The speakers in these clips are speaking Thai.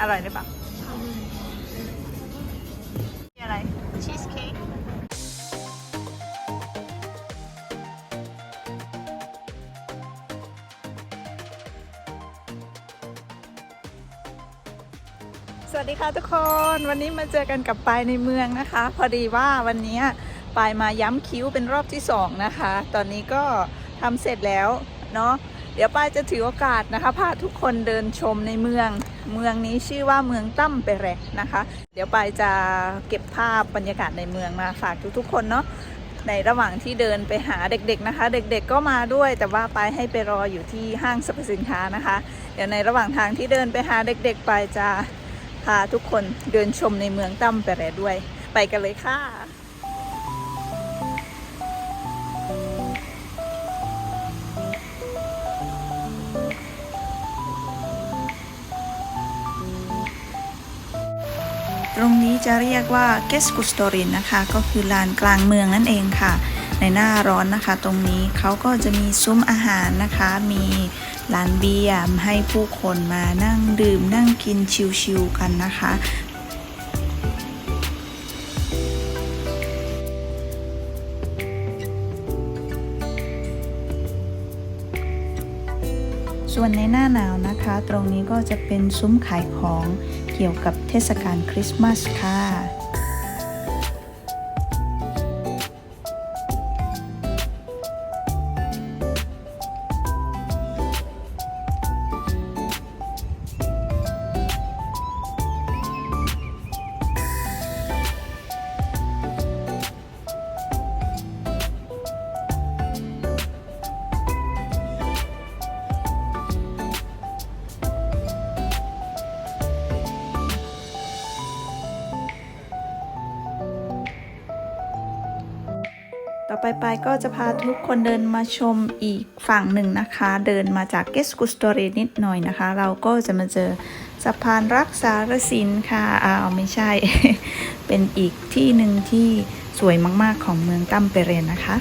อร่อยหรือเปล่าอะไร ชีสเค้กสวัสดีค่ะทุกคนวันนี้มาเจอกันกับปายในเมืองนะคะ พอดีว่าวันนี้ปายมาย้ำคิ้วเป็นรอบที่สองนะคะ ตอนนี้ก็ทำเสร็จแล้วเนาะ เดี๋ยวป้ายจะถือโอกาสนะคะพาทุกคนเดินชมในเมือง เมืองนี้ชื่อว่าเมืองตั้มเปเรนะคะ เดี๋ยวป้ายจะเก็บภาพบรรยากาศในเมืองมาฝากทุกๆคนเนาะในระหว่างที่เดินไปหาเด็กๆนะคะ เด็กๆก็มาด้วย แต่ว่าป้ายให้ไปรออยู่ที่ห้างสรรพสินค้านะคะ เดี๋ยวในระหว่างทางที่เดินไปหาเด็กๆป้ายจะพาทุกคนเดินชมในเมืองตั้มเปเรด้วย ไปกันเลยค่ะ ตรงนี้จะเรียกว่าเกสกุสโตรินนะคะ ก็คือลานกลางเมืองนั่นเองค่ะ ในหน้าร้อนนะคะ ตรงนี้เขาก็จะมีซุ้มอาหารนะคะ มีร้านเบียร์ให้ผู้คนมานั่งดื่มนั่งกินชิวๆกันนะคะ ส่วนในหน้าหนาวนะคะ ตรงนี้ก็จะเป็นซุ้มขายของเกี่ยวกับเทศกาลคริสต์มาสค่ะ ไปไปก็จะพาทุกคนเดินมาชมอีกฝั่งหนึ่งนะคะ เดินมาจากเกสกุสตอรีนิดหน่อยนะคะ เราก็จะมาเจอสะพานรักษารสินค่ะอ้าวไม่ใช่ เป็นอีกที่หนึ่งที่สวยมากๆของเมืองตัมเปเรนนะคะ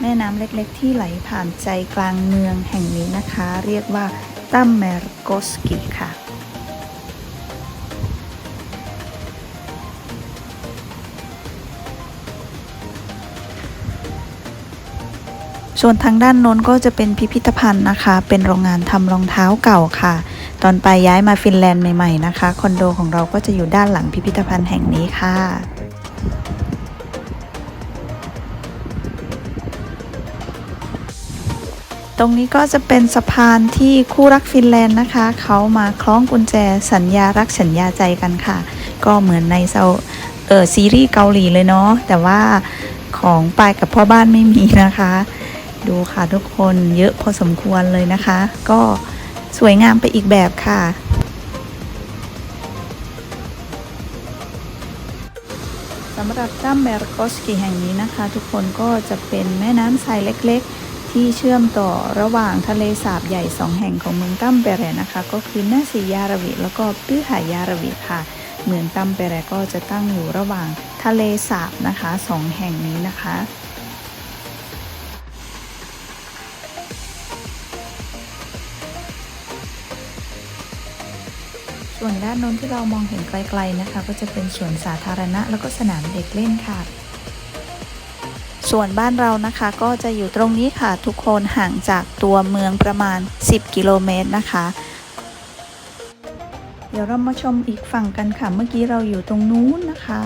แม่น้ำเล็กๆ ที่ไหลผ่านใจกลางเมืองแห่งนี้นะคะ เรียกว่าตัมเมรโกสกิค่ะ ส่วนทางด้านโน้นก็จะเป็นพิพิธภัณฑ์นะคะ เป็นโรงงานทำรองเท้าเก่าค่ะ ตอนไปย้ายมาฟินแลนด์ใหม่ๆนะคะคอนโดของเราก็จะอยู่ด้านหลังพิพิธภัณฑ์แห่งนี้ค่ะตรงนี้ก็จะเป็นสะพานที่คู่รักฟินแลนด์นะคะ เขามาคล้องกุญแจสัญญารักสัญญาใจกันค่ะ ก็เหมือนในเซาเออซีรีส์เกาหลีเลยเนาะแต่ว่าของปายกับพ่อบ้านไม่มีนะคะ ดูค่ะทุกคนเยอะพอสมควรเลยนะคะ ก็สวยงามไปอีกแบบค่ะสำหรับถ้ำเมรโกสกีแห่งนี้นะคะ ทุกคนก็จะเป็นแม่น้ำทรายเล็กๆ ที่เชื่อมต่อระหว่างทะเลสาบใหญ่สองแห่งของเมืองตั้มเปรนะคะ ก็คือนาซียาระวิแล้วก็ตื้หายาระวิค่ะ เมืองตั้มเปรก็จะตั้งอยู่ระหว่างทะเลสาบนะคะสองแห่งนี้นะคะ ส่วนด้านโน้นที่เรามองเห็นไกลๆนะคะ ก็จะเป็นสวนสาธารณะ แล้วก็สนามเด็กเล่นค่ะ ส่วนบ้านเรานะคะก็จะอยู่ตรงนี้ค่ะ ทุกคนห่างจากตัวเมืองประมาณ 10 กิโลเมตรนะคะ เดี๋ยวเรามาชมอีกฝั่งกันค่ะ เมื่อกี้เราอยู่ตรงนู้นนะคะ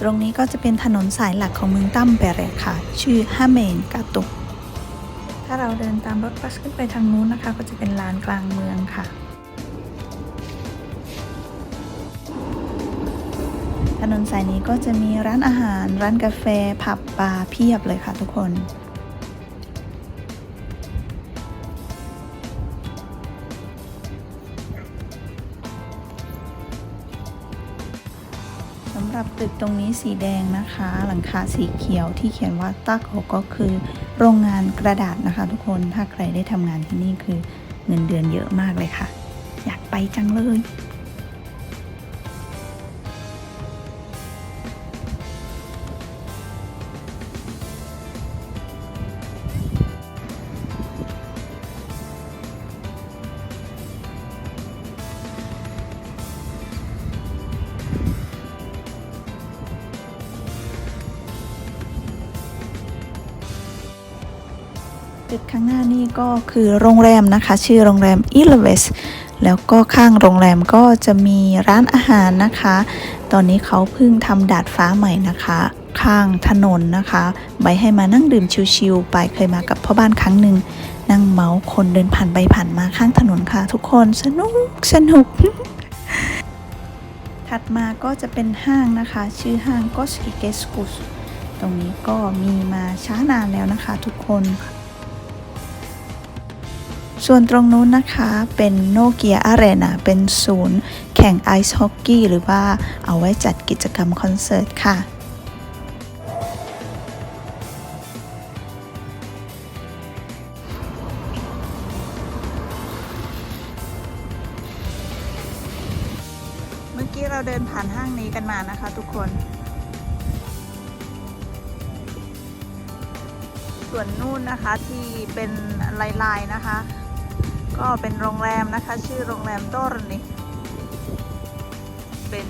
ตรงนี้ก็จะเป็นถนนสายหลักของเมืองตั้มเปเรค่ะ ชื่อฮาเมนกาตุก ถ้าเราเดินตามรถบัสขึ้นไปทางนู้นนะคะ ก็จะเป็นลานกลางเมืองค่ะ ถนนสายนี้ก็จะมีร้านอาหาร ร้านกาแฟ ผับบาร์เพียบเลยค่ะทุกคน ตึกตรงนี้สีแดงนะคะ หลังคาสีเขียวที่เขียนว่าตักโฮก็คือ โรงงานกระดาษนะคะ ทุกคนถ้าใครได้ทำงานที่นี่คือเงินเดือนเยอะมากเลยค่ะ อยากไปจังเลย น้านี่ก็คือโรงแรมนะคะ ชื่อโรงแรม e l e v e s แล้วก็ข้างโรงแรมก็จะมีร้านอาหารนะคะ ตอนนี้เขาเพิ่งทำดาดฟ้าใหม่นะคะ ข้างถนนนะคะไว้ให้มานั่งดื่มชิวๆไปเคยมากับพ่อบ้านครั้งหนึ่งนั่งเมาส์คนเดินผ่านไปผ่านมาข้างถนนค่ะ ทุกคนสนุกสนุก ถัดมาก็จะเป็นห้างนะคะ ชื่อห้าง g o s k i g e s k u s ตรงนี้ก็มีมาช้านานแล้วนะคะ ทุกคน ส่วนตรงนู้นนะคะเป็นโนเกียอารีนาเป็นศูนย์แข่งไอซ์ฮอกกี้หรือว่าเอาไว้จัดกิจกรรมคอนเสิร์ตค่ะเมื่อกี้เราเดินผ่านห้างนี้กันมานะคะทุกคน ส่วนนู่นนะคะที่เป็นลายๆนะคะ ก็เป็นโรงแรมนะคะ ชื่อโรงแรมโตรนี่เป็น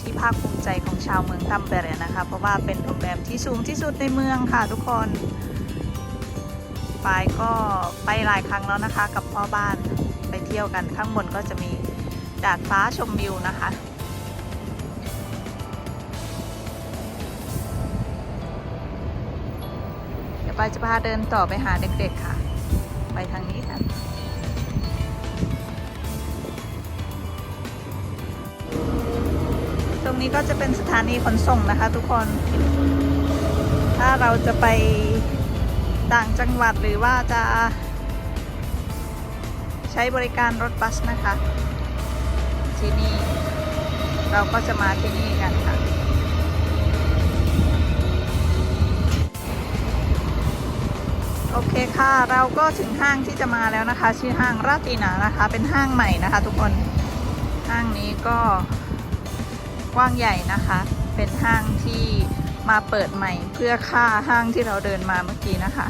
ที่ภาคภูมิใจของชาวเมืองตัมเปเรนะคะ เพราะว่าเป็นโรงแรมที่สูงที่สุดในเมืองค่ะทุกคนปายก็ไปหลายครั้งแล้วนะคะ กับพ่อบ้านไปเที่ยวกันข้างบนก็จะมีดาดฟ้าชมวิวนะคะ เดี๋ยวปายจะพาเดินต่อไปหาเด็กๆค่ะ ไปทางนี้กัน นี้ก็จะเป็นสถานีขนส่งนะคะ ทุกคน ถ้าเราจะไปต่างจังหวัดหรือว่าจะ ใช้บริการรถบัสนะคะ ที่นี่ เราก็จะมาที่นี่กันค่ะโอเคค่ะเราก็ถึงห้างที่จะมาแล้วนะคะ ชื่อห้างราตินานะคะ เป็นห้างใหม่นะคะ ทุกคนห้างนี้ก็ กว้างใหญ่นะคะ เป็นห้างที่มาเปิดใหม่เพื่อค่าห้างที่เราเดินมาเมื่อกี้นะคะ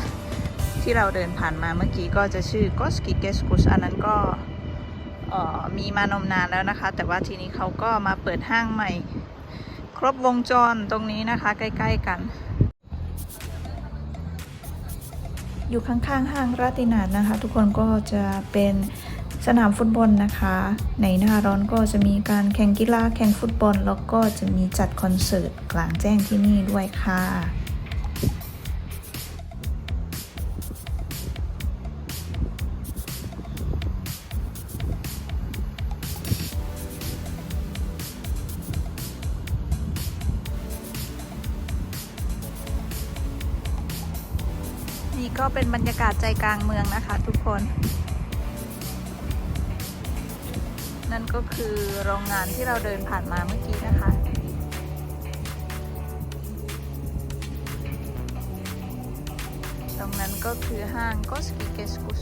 ที่เราเดินผ่านมาเมื่อกี้ก็จะชื่อ g o s k i g e s k u s อันนั้นก็มีมานมนานแล้วนะคะ แต่ว่าทีนี้เขาก็มาเปิดห้างใหม่ ครบวงจรตรงนี้นะคะใกล้ ๆ กัน อยู่ข้างๆห้างราตินานะคะ ทุกคนก็จะเป็น สนามฟุตบอลนะคะ ในหน้าร้อนก็จะมีการแข่งกีฬาแข่งฟุตบอล แล้วก็จะมีจัดคอนเสิร์ตกลางแจ้งที่นี่ด้วยค่ะนี่ก็เป็นบรรยากาศใจกลางเมืองนะคะทุกคน นั่นก็คือโรงงานที่เราเดินผ่านมาเมื่อกี้นะคะ ตรงนั้นก็คือห้างก o สกิเกสกุส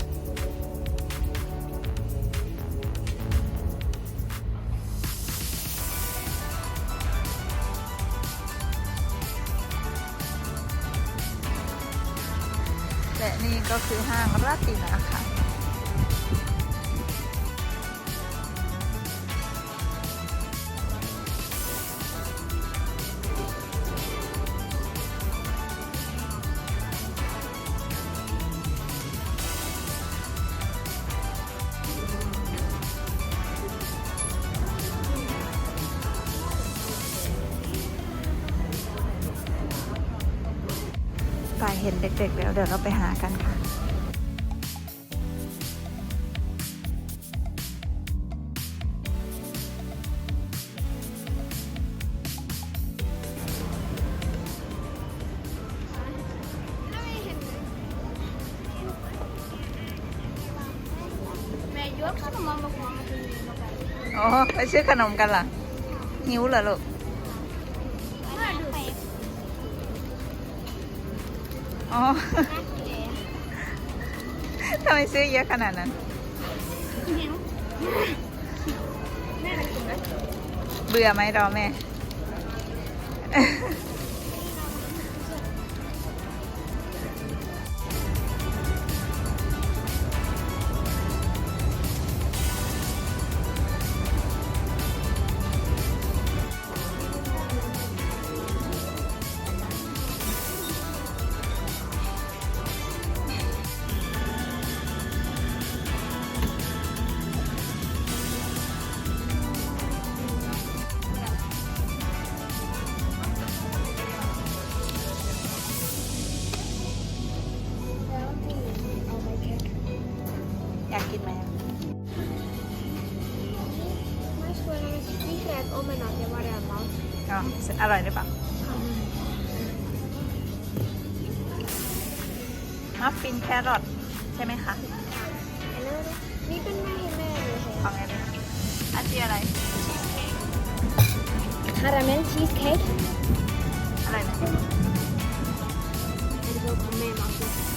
และนี่ก็คือห้างราตินาค่ะ ไปเห็นเด็กๆแล้วเดี๋ยวเราไปหากันค่ะแม่ยกขนมมาของมาคือมาไปอ๋อไปซื้อขนมกันล่ะหิวเหรอลูก อ๋อ ทำไมซื้อเยอะขนาดนั้นหิวแม่ไปกินไหมเบื่อไหมรอแม่ อ๋ออร่อยหรือเปล่ามัฟฟินแครอทใช่ไหมคะ Eller ni kan med med ของอะไรนะอันที่อะไร Karamell cheesecake. อะไรนะ Eller så kom med massor. จะ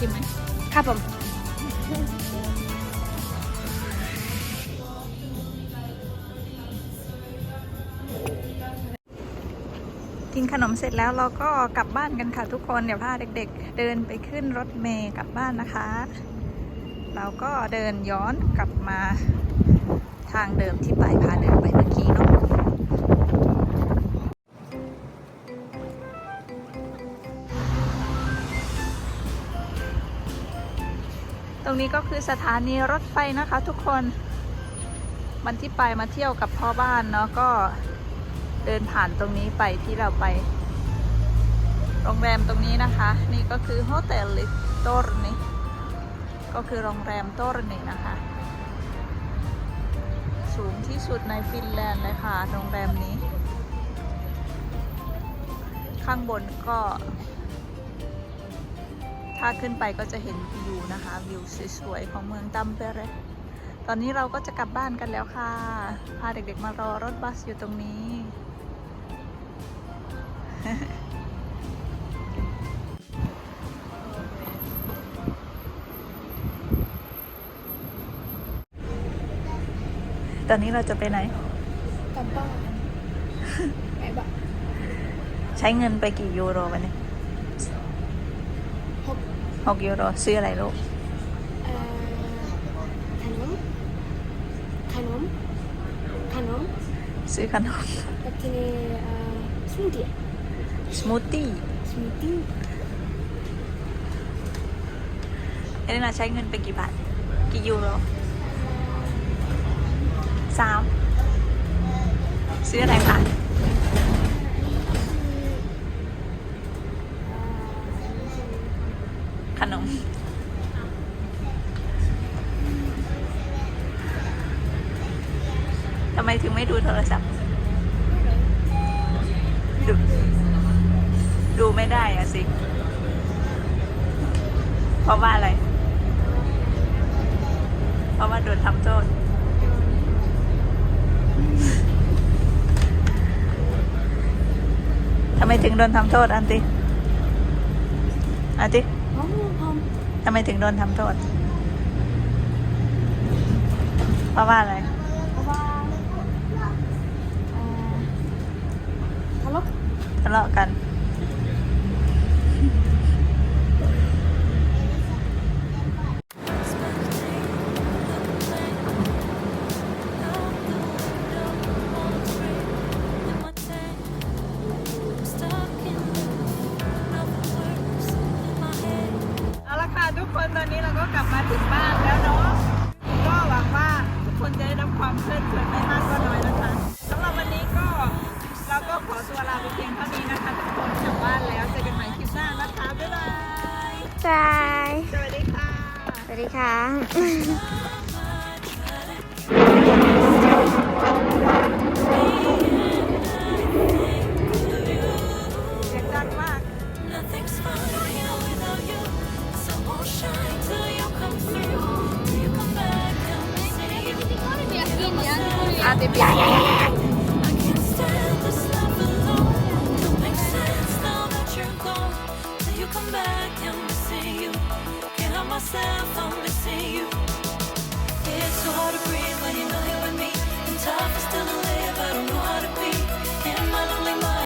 กินไหมครับผมกินขนมเสร็จแล้วเราก็กลับบ้านกันค่ะทุกคน เดี๋ยวพาเด็กๆ เดินไปขึ้นรถเมย์กลับบ้านนะคะ เราก็เดินย้อนกลับมาทางเดิมที่ไปพาเดินไปเมื่อกี้เนาะ รงนี้ก็คือสถานีรถไฟนะคะทุกคน วันที่ไปมาเที่ยวกับพ่อบ้านเนาะก็เดินผ่านตรงนี้ไปที่เราไป โรงแรมตรงนี้นะคะ นี่ก็คือโฮเทลลิโตรนี่ก็คือโรงแรมโตรนี่นะคะ สูงที่สุดในฟินแลนด์เลยค่ะ โรงแรมนี้ ข้างบนก็ ถ้าขึ้นไปก็จะเห็นวิวนะคะ วิวสวยๆของเมืองตัมเปเรตอนนี้เราก็จะกลับบ้านกันแล้วค่ะ พาเด็กๆมารอรถบัสอยู่ตรงนี้ ตอนนี้เราจะไปไหนกลับบ้านไปบ้านใช้เงินไปกี่ยูโรวันนี้หก หกยูโรซื้ออะไรลูกเอ่อขนม ขนม ขนม ซื้อขนมแล้วทีนี้เอ่อสมูทตี้สมูทตี้สมูทตี้เอเลนาใช้เงินไปกี่บาท กี่ยูโรสามซื้ออะไรคะ ขนม ทำไมถึงไม่ดูโทรศัพท์ ดูดูไม่ได้อะสิ เพราะว่าอะไร เพราะว่าโดนทำโทษทำไมถึงโดนทำโทษอันติอันตี้ ทำไมถึงโดนทำโทษ เพราะว่าอะไรเพราะว่าเอ่อทะเลาะทะเลาะกัน ตอนนี้เราก็กลับมาถึงบ้านแล้วเนาะ ก็หวังว่าทุกคนจะได้รับความเพลิดเพลินไม่มากก็น้อยนะคะสำหรับวันนี้ก็เราก็ขอตัวลาไปเพียงเท่านี้นะคะทุกคนกลับบ้านแล้วเจอกันใหม่คลิปหน้านะคะ บ๊ายบาย บาย สวัสดีค่ะ สวัสดีค่ะเอา